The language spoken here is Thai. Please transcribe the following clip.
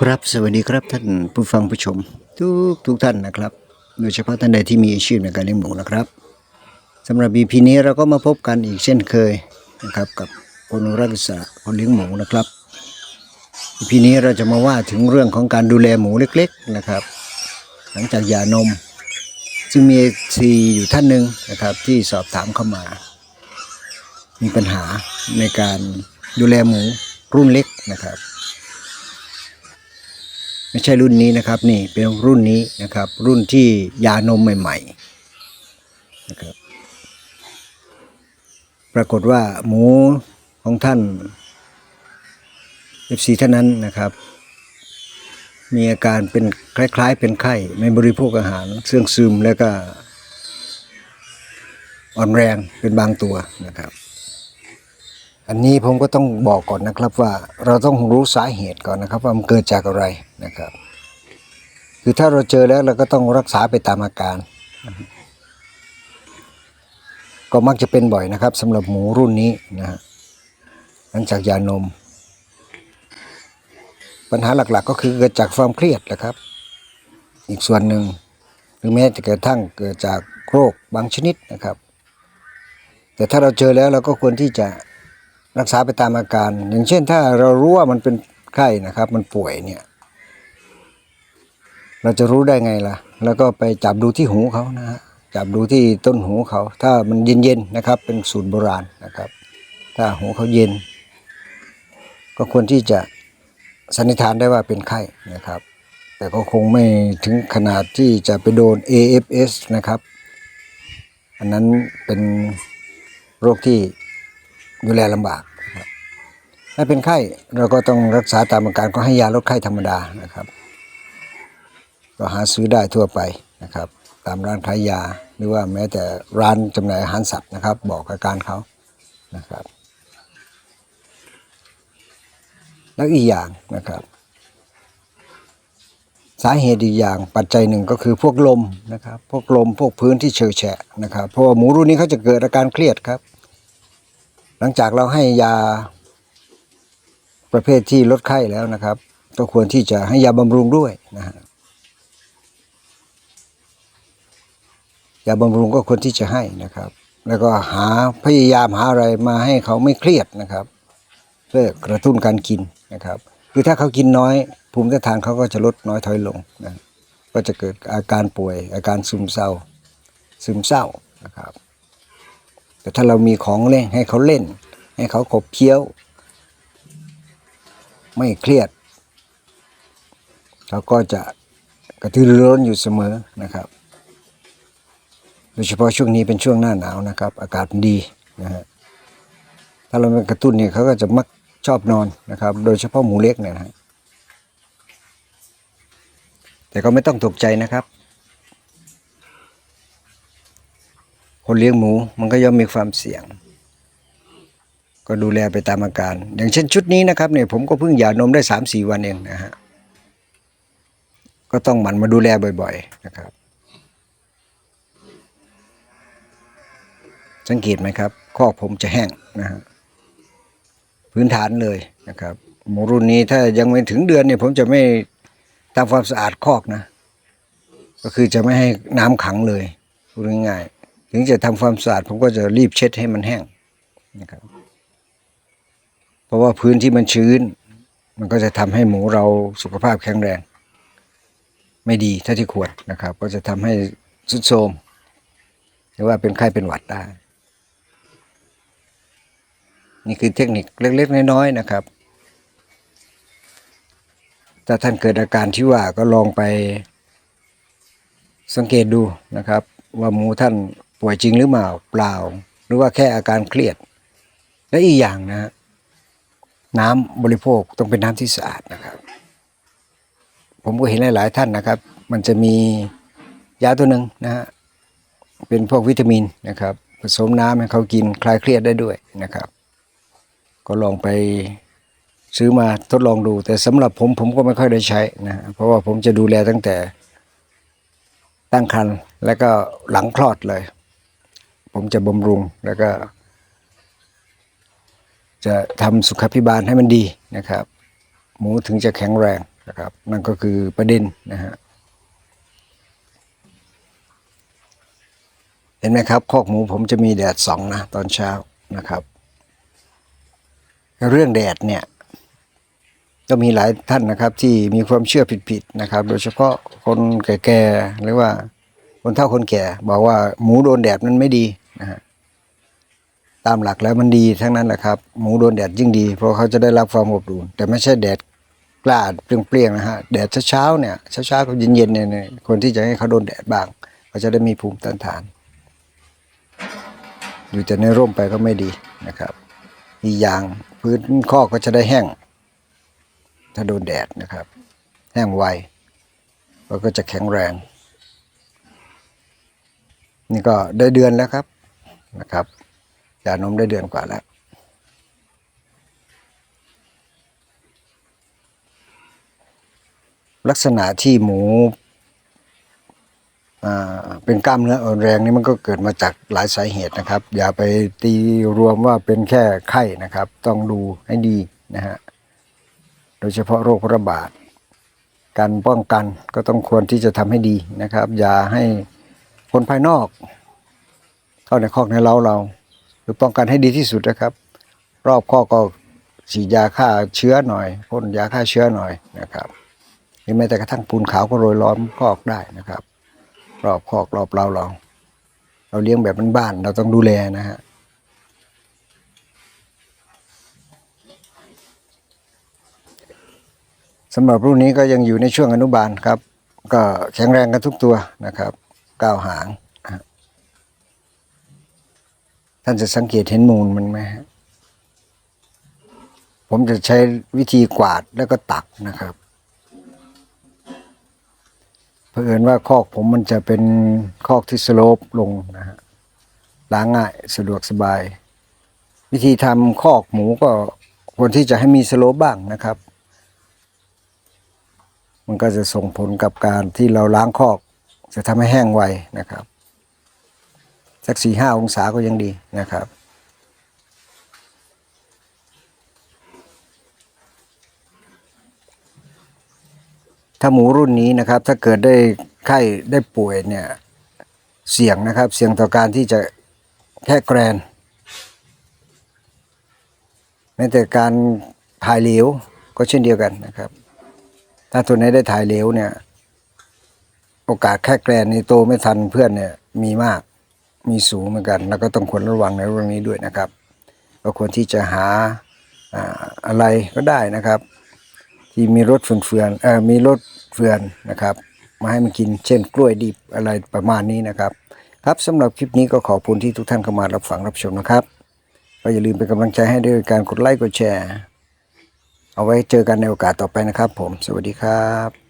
ครับสวัสดีครับท่านผู้ฟังผู้ชม ทุกทุกท่านนะครับ โดยเฉพาะท่านใดที่มีอาชีพในการเลี้ยงหมูนะครับสำหรับ EP นี้เราก็มาพบกันอีกเช่นเคยนะครับกับคนรักษาคนเลี้ยงหมูนะครับ EP นี้เราจะมาว่าถึงเรื่องของการดูแลหมูเล็ก ๆนะครับ หลังจากหย่านม ซึ่งมีซีอยู่ท่านหนึ่งนะครับที่สอบถามเข้ามา มีปัญหาในการดูแลหมูรุ่นเล็กนะครับ ไม่ใช่รุ่นนี้นะครับ นี่เป็นรุ่นนี้นะครับ รุ่นที่ยานมใหม่ๆนะครับ ปรากฏว่าหมูของท่านเอฟซีท่านนั้นนะครับ มีอาการเป็นคล้าย ๆ เป็นไข้ไม่บริโภคอาหารเสื่องซึมแล้วก็อ่อนแรงเป็นบางตัวนะครับ อันนี้ผมก็ต้องบอกก่อนนะครับว่าเราต้องรู้สาเหตุก่อนนะครับ ว่ามันเกิดจากอะไรนะครับ คือถ้าเราเจอแล้วเราก็ต้องรักษาไปตามอาการ ก็มักจะเป็นบ่อยนะครับสำหรับหมูรุ่นนี้นะฮะหลังจากยานม ปัญหาหลักๆ ก็คือเกิดจากความเครียดแหละครับ อีกส่วนหนึ่งหรือแม้จะกระทั่งเกิดจากโรคบางชนิดนะครับ แต่ถ้าเราเจอแล้วเราก็ควรที่จะ รักษาไปตามอาการ อย่างเช่นถ้าเรารู้ว่ามันเป็นไข้นะครับ มันป่วยเนี่ย เราจะรู้ได้ไงล่ะ แล้วก็ไปจับดูที่หูเขานะฮะจับดูที่ต้นหูเขา ถ้ามันเย็นๆนะครับ เป็นสูตรโบราณนะครับ ถ้าหูเขาเย็น ก็ควรที่จะสันนิษฐานได้ว่าเป็นไข้นะครับ แต่ก็คงไม่ถึงขนาดที่จะไปโดน AFS นะครับ อันนั้นเป็นโรคที่ ดูแลลำบากถ้าเป็นไข้เราก็ต้องรักษาตามอาการก็ให้ยาลดไข้ธรรมดานะครับก็หาซื้อได้ทั่วไปนะครับ ตามร้านขายยาหรือว่าแม้แต่ร้านจำหน่ายอาหารสัตว์นะครับ บอกอาการเขานะครับ แล้วอีกอย่างนะครับ สาเหตุอีกอย่างปัจจัยหนึ่งก็คือพวกลมนะครับ พวกลมพวกพื้นที่เฉยแฉะนะครับเพราะว่าหมูรุ่นนี้เขาจะเกิดอาการเครียดครับ หลังจากเราให้ยาประเภทที่ลดไข้แล้วนะครับ ก็ควรที่จะให้ยาบำรุงด้วยนะฮะยาบำรุงก็ควรที่จะให้นะครับ แล้วก็หาพยายามหาอะไรมาให้เขาไม่เครียดนะครับ เพื่อกระตุ้นการกินนะครับคือถ้าเขากินน้อย ภูมิต้านทานเขาก็จะลดน้อยถอยลงนะก็จะเกิดอาการป่วย อาการซึมเศร้า ซึมเศร้านะครับ แต่ถ้าเรามีของเล่นให้เขาเล่น ให้เขาขบเคี้ยว ไม่เครียด เขาก็จะกระตือรือร้นอยู่เสมอนะครับโดยเฉพาะช่วงนี้เป็นช่วงหน้าหนาวนะครับ อากาศดีนะฮะถ้าเราไม่กระตุ้นเนี่ยเขาก็จะมักชอบนอนนะครับ โดยเฉพาะหมูเล็กเนี่ยนะฮะแต่ก็ไม่ต้องตกใจนะครับ คนเลี้ยงหมูมันก็ย่อมมีความเสี่ยง ก็ดูแลไปตามอาการ อย่างเช่นชุดนี้นะครับเนี่ยผมก็เพิ่งหย่านมได้สามสี่วันเองนะฮะก็ต้องหมั่นมาดูแลบ่อย ๆ นะครับ สังเกตไหมครับคอกผมจะแห้งนะฮะพื้นฐานเลยนะครับ หมูรุ่นนี้ถ้ายังไม่ถึงเดือนเนี่ยผมจะไม่ทำความสะอาดคอกนะ ก็คือจะไม่ให้น้ำขังเลยพูดง่ายๆ ถึงจะทำความสะอาดผมก็จะรีบเช็ดให้มันแห้งนะครับ เพราะว่าพื้นที่มันชื้น มันก็จะทำให้หมูเราสุขภาพแข็งแรง ไม่ดีเท่าที่ควรนะครับ ก็จะทำให้สุดโทมหรือว่าเป็นไข้เป็นหวัดได้ นี่คือเทคนิคเล็ก ๆ น้อยๆนะครับ ถ้าท่านเกิดอาการที่ว่าก็ลองไปสังเกตดูนะครับ ว่าหมูท่าน ป่วยจริงหรือเปล่าเปล่า หรือว่าแค่อาการเครียด และอีกอย่างนะ น้ำบริโภคต้องเป็นน้ำที่สะอาดนะครับ ผมก็เห็นหลาย ๆ ท่านนะครับ มันจะมียาตัวหนึ่งนะฮะเป็นพวกวิตามินนะครับ ผสมน้ำให้เขากินคลายเครียดได้ด้วยนะครับ ก็ลองไปซื้อมาทดลองดู แต่สำหรับผมผมก็ไม่ค่อยได้ใช้นะฮะเพราะว่าผมจะดูแลตั้งแต่ตั้งครรภ์แล้วก็หลังคลอดเลย ผมจะบำรุงแล้วก็ จะทำสุขภิบาลให้มันดีนะครับ หมูถึงจะแข็งแรงนะครับ นั่นก็คือประเด็นนะฮะเห็นไหมครับคอกหมูผมจะมีแดดสองนะตอนเช้านะครับ เรื่องแดดเนี่ยก็มีหลายท่านนะครับที่มีความเชื่อผิดๆนะครับ โดยเฉพาะคนแก่ๆหรือว่าคนเฒ่าคนแก่ บอกว่าหมูโดนแดดมันไม่ดี นะฮะตามหลักแล้วมันดีทั้งนั้นแหละครับหมูโดนแดดยิ่งดี เพราะเขาจะได้รับความอบอุ่นแต่ไม่ใช่แดดกล้าเปรี้ยงๆนะฮะแดดเช้าๆเนี่ยเช้าๆกับเย็นๆเนี่ยเนี่ยคนที่จะให้เขาโดนแดดบ้างเขาจะได้มีภูมิต้านทาน อยู่แต่ในร่มไปก็ไม่ดีนะครับ อีกอย่างพื้นข้อก็จะได้แห้ง ถ้าโดนแดดนะครับ แห้งไวแล้วก็จะแข็งแรง นี่ก็ได้เดือนแล้วครับ นะครับยานมได้เดือนกว่าแล้ว ลักษณะที่หมูเป็นกล้ามเนื้ออ่อนแรงนี่มันก็เกิดมาจากหลายสาเหตุนะครับ อย่าไปตีรวมว่าเป็นแค่ไข้นะครับ ต้องดูให้ดีนะฮะโดยเฉพาะโรคระบาด การป้องกันก็ต้องควรที่จะทำให้ดีนะครับ อย่าให้คนภายนอก เข้าในคอกในเล้าเราหรือป้องกันให้ดีที่สุดนะครับ รอบคอกก็ฉีดยาฆ่าเชื้อหน่อยพ่นยาฆ่าเชื้อหน่อยนะครับหรือแม้แต่กระทั่งปูนขาวก็โรยล้อมคอกได้นะครับ รอบคอกรอบเราเรา เราเลี้ยงแบบบ้านๆเราต้องดูแลนะฮะสำหรับรุ่นนี้ก็ยังอยู่ในช่วงอนุบาลครับ ก็แข็งแรงกันทุกตัวนะครับก้าวหางนะฮะ ท่านจะสังเกตเห็นมูลมันไหมฮะผมจะใช้วิธีกวาดแล้วก็ตักนะครับเผอิญว่าคอกผมมันจะเป็นคอกที่สโลปลงนะฮะล้างง่ายสะดวกสบาย วิธีทำคอกหมูก็ควรที่จะให้มีสโลปบ้างนะครับ มันก็จะส่งผลกับการที่เราล้างคอก จะทำให้แห้งไวนะครับ สักสี่ห้าองศาก็ยังดีนะครับ ถ้าหมูรุ่นนี้นะครับ ถ้าเกิดได้ไข้ได้ป่วยเนี่ย เสี่ยงนะครับ เสี่ยงต่อการที่จะแค่แกรนแม้แต่การถ่ายเหลวก็เช่นเดียวกันนะครับ ถ้าตัวไหนได้ถ่ายเหลวเนี่ย โอกาสแค่แกรนในโตไม่ทันเพื่อนเนี่ยมีมาก มีสูงเหมือนกัน แล้วก็ต้องควรระวังในเรื่องนี้ด้วยนะครับก็ควรที่จะหาอะไรก็ได้นะครับ ที่มีรสเฟื่อนเออมีรสเฟื่อนนะครับ มาให้มันกินเช่น กล้วยดิบอะไรประมาณนี้นะครับ ครับสำหรับคลิปนี้ก็ขอบคุณที่ทุกท่านเข้ามารับฟังรับชมนะครับก็อย่าลืมเป็นกำลังใจให้ด้วยการกดไลค์กดแชร์ เอาไว้เจอกันในโอกาสต่อไปนะครับ ผม สวัสดีครับ